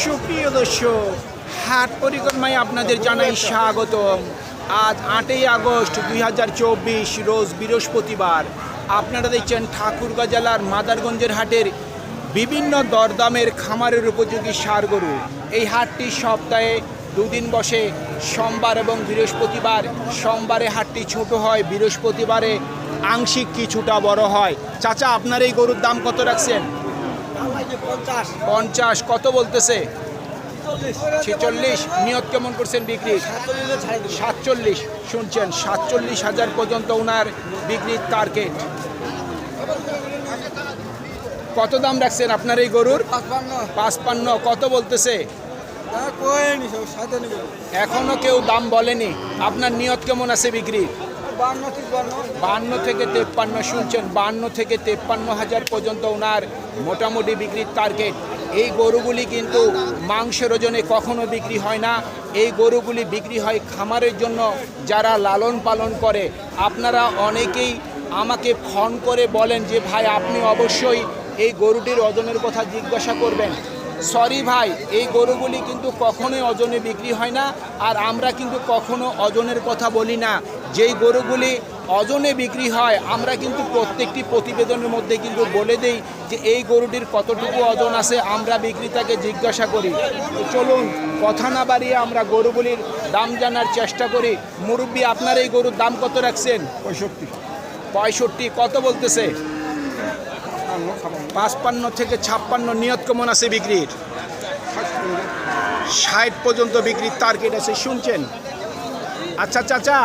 সুপ্রিয় দর্শক, হাট পরিক্রমায় আপনাদের জানাই স্বাগতম। আজ আটই আগস্ট দুই হাজার চব্বিশ, রোজ বৃহস্পতিবার। আপনারা দেখছেন ঠাকুরগাঁ জেলার মাদারগঞ্জের হাটের বিভিন্ন দরদামের খামারের উপযোগী সার গরু এই হাটটি সপ্তাহে দুদিন বসে, সোমবার এবং বৃহস্পতিবার। সোমবারে হাটটি ছোট হয়, বৃহস্পতিবারে আংশিক কিছুটা বড় হয়। চাচা, আপনার এই গরুর দাম কত রাখছেন? পঞ্চাশ। কত বলতেছে? ছেচল্লিশ। নিয়ত কেমন করছেন বিক্রি? সাতচল্লিশে শুনছেন সাতচল্লিশ হাজার পর্যন্ত ওনার বিক্রির টার্গেট কত দাম রাখছেন আপনার এই গরুর? পাঁচপান্ন। কত বলতেছে? এখনও কেউ দাম বলেনি। আপনার নিয়ত কেমন আছে বিক্রি বান্ন থেকে তেপ্পান্ন শুনছেন, বান্ন থেকে তেপ্পান্ন হাজার পর্যন্ত ওনার মোটামুটি বিক্রির টার্গেট এই গরুগুলি কিন্তু মাংসের ওজনে কখনো বিক্রি হয় না। এই গরুগুলি বিক্রি হয় খামারের জন্য যারা লালন পালন করে। আপনারা অনেকেই আমাকে ফোন করে বলেন যে, ভাই, আপনি অবশ্যই এই গরুটির ওজনের কথা জিজ্ঞাসা করবেন। সরি ভাই এই গরুগুলি কিন্তু কখনোই ওজনে বিক্রি হয় না। আর আমরা কিন্তু কখনো ওজনের কথা বলি না। যেই গরুগুলি ওজনে বিক্রি হয় আমরা কিন্তু প্রত্যেকটি প্রতিবেদনের মধ্যে কিন্তু বলে দেই যে এই গরুটির কতটুকু ওজন আছে আমরা বিক্রেতাকে জিজ্ঞাসা করি। চলুন কথা না বাড়িয়ে আমরা গরুগুলির দাম জানার চেষ্টা করি। মুরব্বী আপনার এই গরুর দাম কত রাখছেন? পঁয়ষট্টি। পঁয়ষট্টি কত বলতেছে? পাঁচপান্ন থেকে ছাপ্পান্ন নিয়ত কেমন আছে বিক্রির। ষাট পর্যন্ত বিক্রির টার্গেট আছে শুনছেন? আচ্ছা চাচা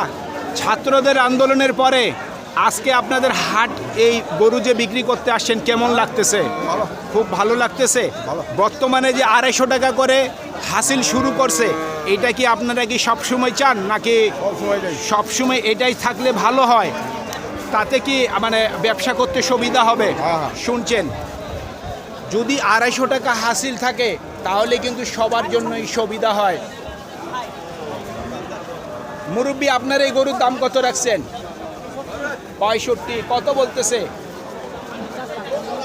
ছাত্রদের আন্দোলনের পরে আজকে আপনাদের হাট এই গরু যে বিক্রি করতে আসছেন কেমন লাগতেছে? খুব ভালো লাগতেছে? বর্তমানে যে আড়াইশো টাকা করে হাসিল শুরু করছে এটা কি আপনারা কি সবসময় চান? নাকি সবসময় এটাই থাকলে ভালো হয়? তাতে কি মানে ব্যবসা করতে সুবিধা হবে? হ্যাঁ, হ্যাঁ। শুনছেন? যদি আড়াইশো টাকা হাসিল থাকে তাহলে কিন্তু সবার জন্যই সুবিধা হয়। মুরব্বী আপনার এই গরুর দাম কত রাখছেন? পঁয়ষট্টি কত বলতেছে?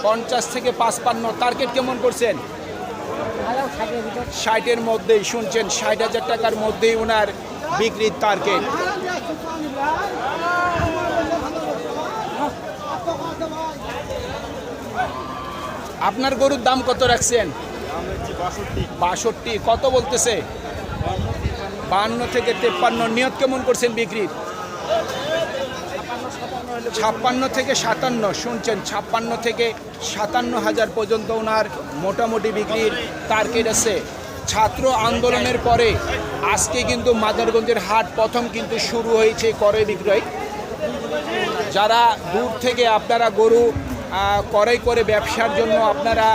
পঞ্চাশ থেকে পাঁচপান্ন টার্গেট কেমন করছেন? ষাটের মধ্যেই শুনছেন? ষাট হাজার টাকার মধ্যেই ওনার বিক্রির টার্গেট আপনার গরুর দাম কত রাখছেন? বাষট্টি। কত বলতেছে? বান্ন থেকে তেপ্পান্ন। নিয়ত কেমন করছেন বিক্রির? ছাপ্পান্ন থেকে সাতান্ন। শুনছেন, ছাপ্পান্ন থেকে সাতান্ন হাজার পর্যন্ত ওনার মোটামুটি বিক্রির টার্গেট আছে। ছাত্র আন্দোলনের পরে আজকে কিন্তু মাদারগঞ্জের হাট প্রথম কিন্তু শুরু হয়েছে, করে বিক্রয়। যারা দূর থেকে আপনারা গরু ক্রয় করে ব্যবসার জন্য আপনারা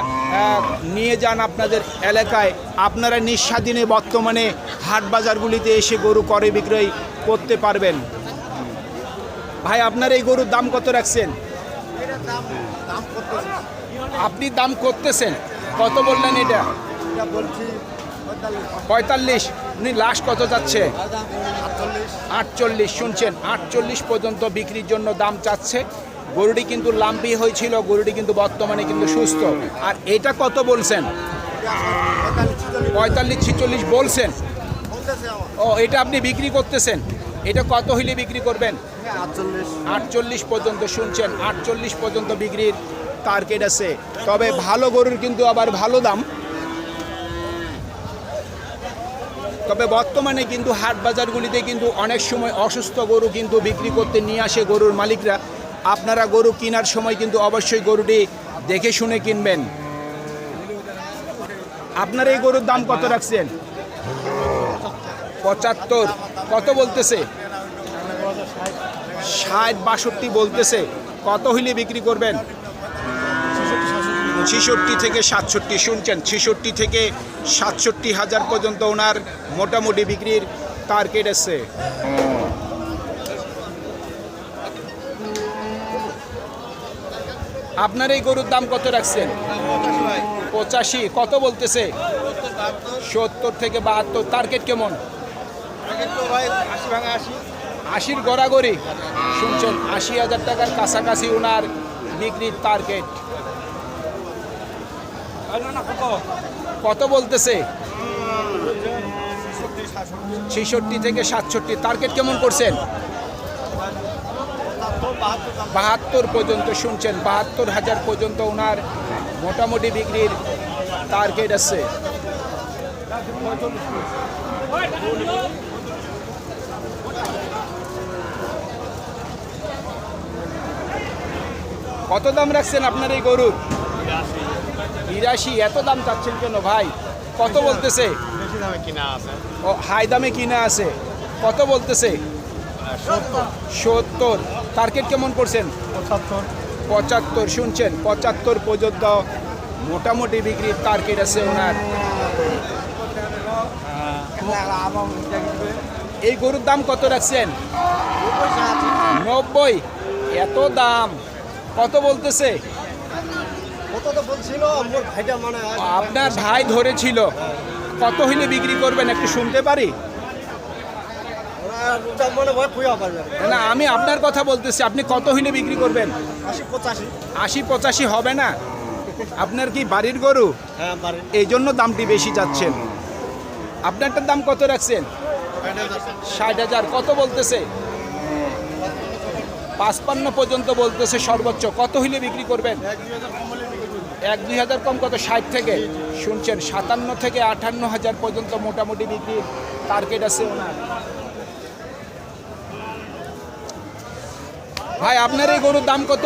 নিয়ে যান আপনাদের এলাকায়। আপনারা নিঃস্বাধীনে বর্তমানে হাট বাজারগুলিতে এসে গরু ক্রয় বিক্রয় করতে পারবেন। ভাই, আপনার এই গরুর দাম কত রাখছেন? আপনি দাম করতেছেন। কত বললেন এটা? পঁয়তাল্লিশ। উনি লাস্ট কত যাচ্ছে? আটচল্লিশ। শুনছেন, আটচল্লিশ পর্যন্ত বিক্রির জন্য দাম চাচ্ছে। গরুটি কিন্তু লাম্পি হয়েছিল, গরুটি কিন্তু বর্তমানে কিন্তু সুস্থ। আর এটা কত বলছেন? পঁয়তাল্লিশ ছিচল্লিশ বলছেন? ও, এটা আপনি বিক্রি করতেছেন? এটা কত হইলে বিক্রি করবেন? আটচল্লিশ পর্যন্ত শুনছেন, আটচল্লিশ পর্যন্ত বিক্রির টার্গেট আছে। তবে ভালো গরুর কিন্তু আবার ভালো দাম। তবে বর্তমানে কিন্তু হাট বাজারগুলিতে কিন্তু অনেক সময় অসুস্থ গরু কিন্তু বিক্রি করতে নিয়ে আসে গরুর মালিকরা। আপনারা গরু কেনার সময় কিন্তু অবশ্যই গরুটি দেখে শুনে কিনবেন। আপনার এই গরুর দাম কত রাখছেন? পঁচাত্তর। কত বলতেছে? ষাট, বাষট্টি বলতেছে। কত হইলে বিক্রি করবেন? ছিষট্টি থেকে সাতষট্টি। শুনছেন, ছিষট্টি থেকে সাতষট্টি হাজার পর্যন্ত ওনার মোটামুটি বিক্রির টার্গেট আছে। আপনার এই গরুর দাম কত রাখছেন? পঁচাশি। কত বলতেছে? সত্তর থেকে বাহাত্তর। টার্গেট কেমন? আশির গড়াগড়ি। শুনছেন, আশি হাজার টাকার কাছাকাছি ওনার বিক্রির টার্গেট কত বলতেছে? ছেষট্টি থেকে সাতষট্টি। টার্গেট কেমন করছেন? বাহাত্তর পর্যন্ত শুনছেন বাহাত্তর হাজার পর্যন্ত ওনার মোটামুটি বিক্রির টার্গেট আছে। কত দাম রাখছেন আপনার এই গরুর? বিরাশি। এত দাম চাচ্ছেন কেন ভাই? কত বলতেছে? ও হাই দামে কিনা আছে। কত বলতেছে? সত্তর। টার্গেট কেমন করছেন? পঁচাত্তর। পঁচাত্তর শুনছেন? পঁচাত্তর পর্যন্ত মোটামুটি বিক্রির টার্গেট আছে ওনার। এই গরুর দাম কত রাখছেন? নব্বই। এত দাম। কত বলতেছে? আপনার ভাই ধরেছিল। কত হইলে বিক্রি করবেন একটু শুনতে পারি? না, আমি আপনার কথা বলতেছি, আপনি কত হইলে বিক্রি করবেন? আশি পঁচাশি হবে না? আপনার কি বাড়ির গরু? এই জন্য দামটি বেশি যাচ্ছেন আপনারটার দাম কত রাখছেন? ষাট হাজার। কত বলতেছে? পাঁচপান্ন পর্যন্ত বলতেছে সর্বোচ্চ। কত হইলে বিক্রি করবেন? এক দুই হাজার কম কত? ষাট থেকে। শুনছেন, সাতান্ন থেকে আটান্ন হাজার পর্যন্ত মোটামুটি বিক্রির টার্গেট আছে ওনার। ভাই, আপনার এই গরুর দাম কত?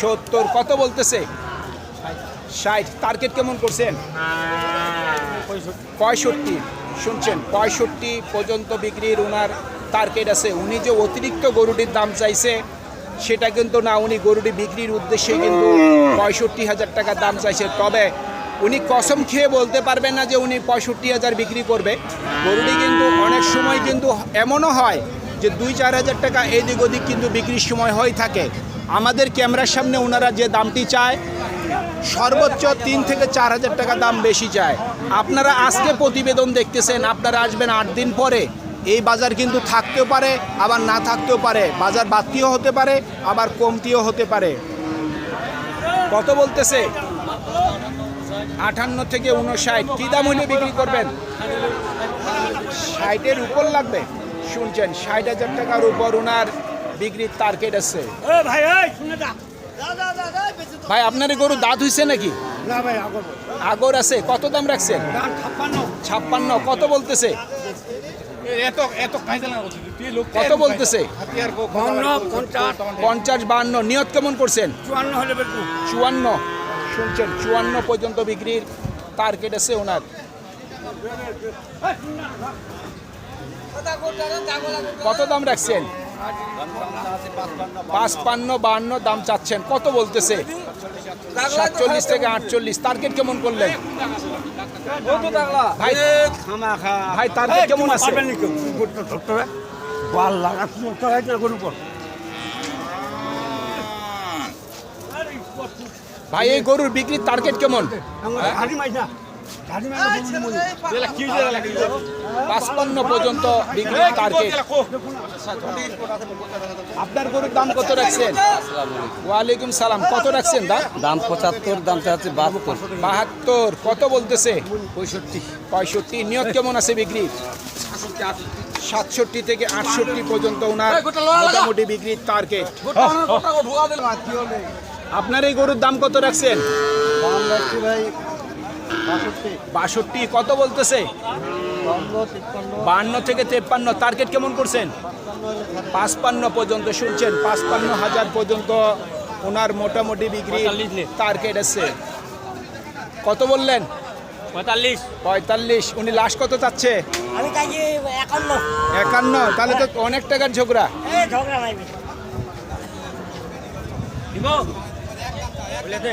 সত্তর। কত বলতেছে? ষাট। টার্গেট কেমন করছেন? পঁয়ষট্টি। শুনছেন, পঁয়ষট্টি পর্যন্ত বিক্রির ওনার টার্গেট আছে। উনি যে অতিরিক্ত গরুটির দাম চাইছে, সেটা কিন্তু না, উনি গরুটি বিক্রির উদ্দেশ্যে কিন্তু পঁয়ষট্টি হাজার টাকা দাম চাইছে। তবে উনি কসম খেয়ে বলতে পারবেন না যে উনি পঁয়ষট্টি হাজার বিক্রি করবে। গরুটি কিন্তু অনেক সময় কিন্তু এমনও হয় যে দুই, চার হাজার টাকা এদিক ওদিক কিন্তু বিক্রির সময় হয়ে থাকে। আমাদের ক্যামেরার সামনে ওনারা যে দামটি চায়, সর্বোচ্চ তিন থেকে চার হাজার টাকা দাম বেশি চায়। আপনারা আজকে প্রতিবেদন দেখতেছেন, আপনারা আসবেন আট দিন পরে। এই বাজার কিন্তু থাকতেও পারে, আবার না থাকতেও পারে। বাজার বাড়তিও হতে পারে, আবার কমতিও হতে পারে। কত বলতেছে? আটান্ন থেকে উনষাট কী দাম হলে বিক্রি করবেন? ষাটের উপর লাগবে। শুনছেন ষাট হাজার টাকার উপর ওনার বিক্রির টার্গেট আছে। ভাই আপনার এই গরু দাঁত হইছে নাকি? না ভাই আগর। আগর আছে কত দাম রাখছেন? ছাপ্পান্ন। কত বলতেছে? কত বলতেছে? পঞ্চাশ। বান্ন নিয়ত কেমন করছেন? চুয়ান্ন শুনছেন চুয়ান্ন পর্যন্ত বিক্রির টার্গেট আছে ওনার। কত দাম রাখছেন? পাঁচপান্ন বাহান্ন দাম চাচ্ছেন। কত বলতেছে? সাতচল্লিশ থেকে আটচল্লিশ। টার্গেট কেমন করলেন? ভাই টার্গেট কেমন আছে? ভাই এই গরুর বিক্রির টার্গেট কেমন? ঝাড়ি মাইস না ঝাড়ি মাইস না গরুর পাঁচপান্ন পর্যন্ত বিক্রির টার্গেট আপনার গরুর দাম কত রাখছেন? ওয়ালাইকুম সালাম কত রাখছেন দা দাম পঁচাত্তর দামটা হচ্ছে বাহাত্তর। বাহাত্তর কত বলতেছে? পঁয়ষট্টি। পঁয়ষট্টি নিয়ত কেমন আছে বিক্রি? সাতষট্টি থেকে আটষট্টি পর্যন্ত ওনার মোটামুটি বিক্রির টার্গেট আপনার এই গরুর দাম কত রাখছেন? ভাই বাষট্টি। কত বলতেছে? বান্ন থেকে তেপ্পান্ন টার্গেট কেমন করছেন? পাঁচপান্ন পর্যন্ত শুনছেন পাঁচপান্ন হাজার পর্যন্ত ওনার মোটামুটি বিক্রি টার্গেট আছে। কত বললেন? পঁয়তাল্লিশ। পঁয়তাল্লিশ উনি লাস্ট কত চাচ্ছে? আমি চাইছি একান্ন। একান্ন তাহলে তো অনেক টাকার ঝগড়া। ঝগড়া নাই। বেশি। দিব? বলে দে।